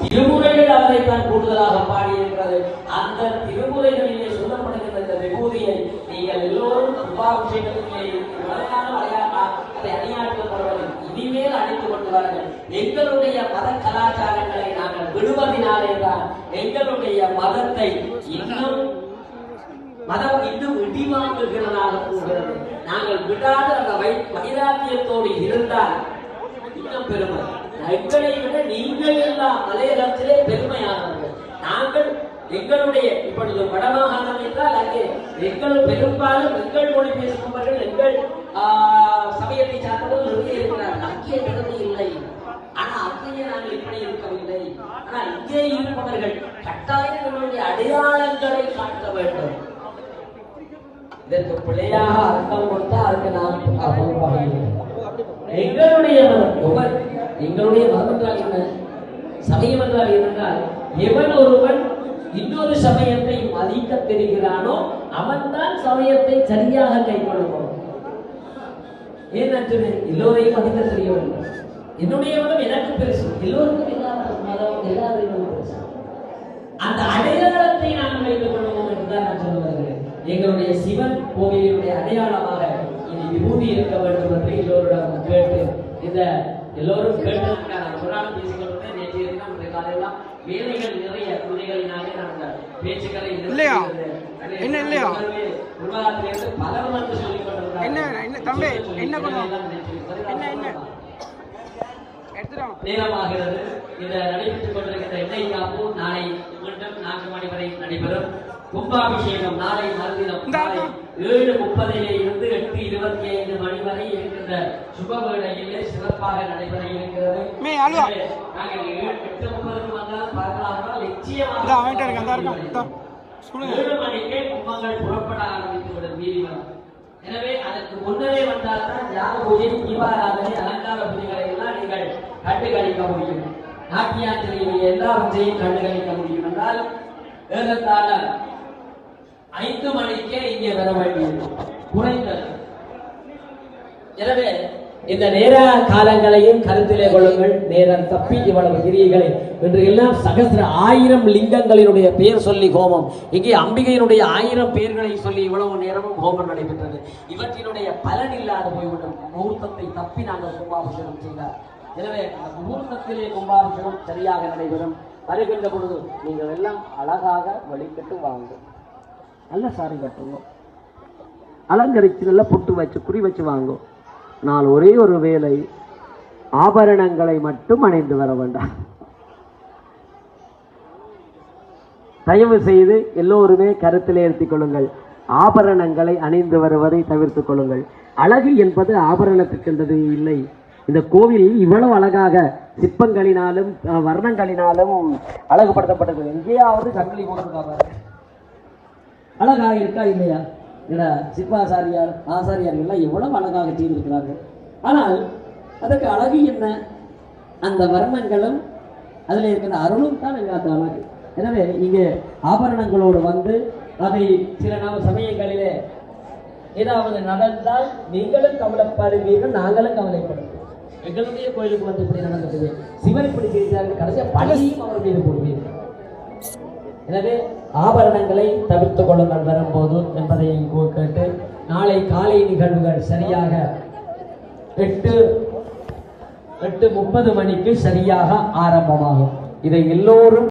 திருமுறைகள் அவரைத்தான் கூடுதலாக பாடியிருக்கிறது. அந்த திருமுறைகளிலே சொல்லப்படுகின்ற இந்த விபூதியை நீங்கள் எல்லோரும் உபாபிஷேகத்திலே வகையான விளையாட்டா இனிமேல் அணிந்து கொண்டு வாருங்கள் எங்களுடைய மத கலாச்சாரங்களை நாங்கள் விடுவதினாலே தான் எங்களுடைய மதத்தை இன்னும் மதம் இன்னும் இடிவாங்குகிறதாக போகிறது நாங்கள் விடாத அந்த வை வைராக்கியத்தோடு இருந்தால் இன்னும் பெருமை. எங்களை விட நீங்கள் எல்லாம் மலையகத்திலே பெருமையானவர்கள். நாங்கள் எங்களுடைய இப்பொழுது வடமாகாணம் என்றால் அங்கே எங்கள் பெரும்பாலும் எங்கள் மொழி பேசுபவர்கள் எங்கள் சமயத்தை சார்ந்தவர்கள் நிறைய இருக்கிறார்கள். அங்கே பெருமை இல்லை. ஆனா அங்கேயே நாங்கள் இப்படி இருக்கவில்லை. ஆனால் இங்கே இருப்பவர்கள் கட்டாயம் எங்களுடைய அடையாளங்களை காட்ட வேண்டும். இதற்கு பிழையாக அர்த்தம் கொடுத்தா அதுக்கு நாம் எங்களுடைய எங்களுடைய மதம் என்றால் என்ன? சமயம் என்றால் என்னென்றால் எவன் ஒருவன் இன்னொரு சமயத்தை மதிக்க தெரிகிறானோ அவன்தான் சமயத்தை சரியாக கைப்படுவோம் ஏன் நான் எல்லோரையும் மதிக்க தெரிய வேண்டும் என்னுடைய மதம் எனக்கு பெருசு. எல்லோருக்கும் இல்லாத மதம் எல்லா பெருசு. அந்த அடையாளத்தை நான் வைத்துக் கொள்வோம் என்றுதான் நான் சொல்ல வருகிறேன். எங்களுடைய சிவன் கோவிலுடைய அடையாளமாக இனி விபூதி இருக்க வேண்டும் என்று எல்லோரிடம் கேட்டு இந்த எல்லோரும் புராணம் பேசிக்கொண்டு நேற்று இருந்த இந்த காலையெல்லாம் வேலைகள் நிறைய துறைகளினாலே நாங்கள் பேச்சுக்களை இல்லையா? என்ன இல்லையா? உருவாக்கிலிருந்து பலர் வந்து சொல்லிக். என்ன, என்ன, தம்பி, என்ன நேற்று என்ன, என்ன? நேரமாகிறது இந்த நடைபெற்றுக் கொண்டிருக்கிற எண்ணெய் காப்பு நாளை மீண்டும் நான்கு மணி வரை நடைபெறும் கும்பாபிஷேகம் நாளை மறுதினம். ஏழு முப்பதிலே இருந்து எட்டு இருபத்தி ஐந்து மணி வரை இருக்கின்ற சுப வேளையிலே சிறப்பாக நடைபெற இருக்கிறது. நாங்கள் எட்டு முப்பதுக்கு வந்தாலும் பார்க்கலாம் நிச்சயமாக ஏழு மணிக்கே கும்பங்கள் புறப்பட ஆரம்பித்து விடும் வீதிவலம் எனவே அதற்கு முன்னரே வந்தால் தான் யாக பூஜை தீபாராதனை அலங்கார பூஜைகளை எல்லாம் நீங்கள் கண்டுகளிக்க முடியும். நாட்டியாஞ்சலியை எல்லாவற்றையும் கண்டுகளிக்க முடியும். என்றால் ஏறத்தாழ ஐந்து மணிக்கே இங்கே வர வேண்டியது குறைந்தது. எனவே இந்த நேர காலங்களையும் கருத்திலே கொள்ளுங்கள். நேரம் தப்பி இவ்வளவு கிரியைகளை. இன்று எல்லாம் சகசிர ஆயிரம் லிங்கங்களினுடைய பெயர் சொல்லி ஹோமம். இங்கே அம்பிகையினுடைய ஆயிரம் பெயர்களை சொல்லி இவ்வளவு நேரமும் ஹோமம் நடைபெற்றது. இவற்றினுடைய பலன் இல்லாத போய்விடும். முகூர்த்தத்தை தப்பி நாங்கள் கும்பாபிஷேகம் செய்தார் எனவே அந்த முகூர்த்தத்திலே கும்பாபிஷேகம் சரியாக நடைபெறும். வருகின்ற பொழுது நீங்கள் எல்லாம் அழகாக வழிபட்டு வாங்க. நல்ல சாரி கட்டுவோம் அலங்கரிச்சு நல்லா பொட்டு வச்சு குறி வச்சு வாங்கும் நான் ஒரே ஒரு வேலை ஆபரணங்களை மட்டும் அணிந்து வர வேண்டாம். தயவு செய்து எல்லோருமே கருத்தில் ஏற்றிக் கொள்ளுங்கள். ஆபரணங்களை அணிந்து வருவதை தவிர்த்துக் கொள்ளுங்கள். அழகு என்பது ஆபரணத்துக்கென்றது இல்லை. இந்த கோவில் இவ்வளவு அழகாக சிற்பங்களினாலும் அஹ், வர்ணங்களினாலும் அழகுபடுத்தப்பட்டது. எங்கேயாவது சங்கிலி போட்டிருக்காங்க அழகாக இருக்கா இல்லையா? இல்ல சிப்பாசாரியார் ஆசாரியார் எல்லாம் எவ்வளவு அழகாக செய்திருக்கிறார்கள் ஆனால் அதற்கு அழகு என்ன? அந்த வர்ணங்களும் அதில் இருக்கிற அருளும் தான் எங்க அழகு. எனவே இங்கே ஆபரணங்களோடு வந்து அதை சில நாள் சமயங்களிலே ஏதாவது நடந்தால் நீங்களும் கவலைப்படுவீர்கள் நாங்களும் கவலைப்படுவோம். எங்களுடைய கோயிலுக்கு வந்து இப்படி நடந்தது. சிவன் இப்படி செய்தார்கள் கடைசியாக பழியும் அவர் மீது போடுவீர்கள். எனவே ஆபரணங்களை தவிர்த்து கொள்ளுங்கள் வரும்போது என்பதை கேட்டு நாளை காலை நிகழ்வுகள் சரியாக எட்டு எட்டு முப்பது மணிக்கு சரியாக ஆரம்பமாகும். இதை எல்லோரும்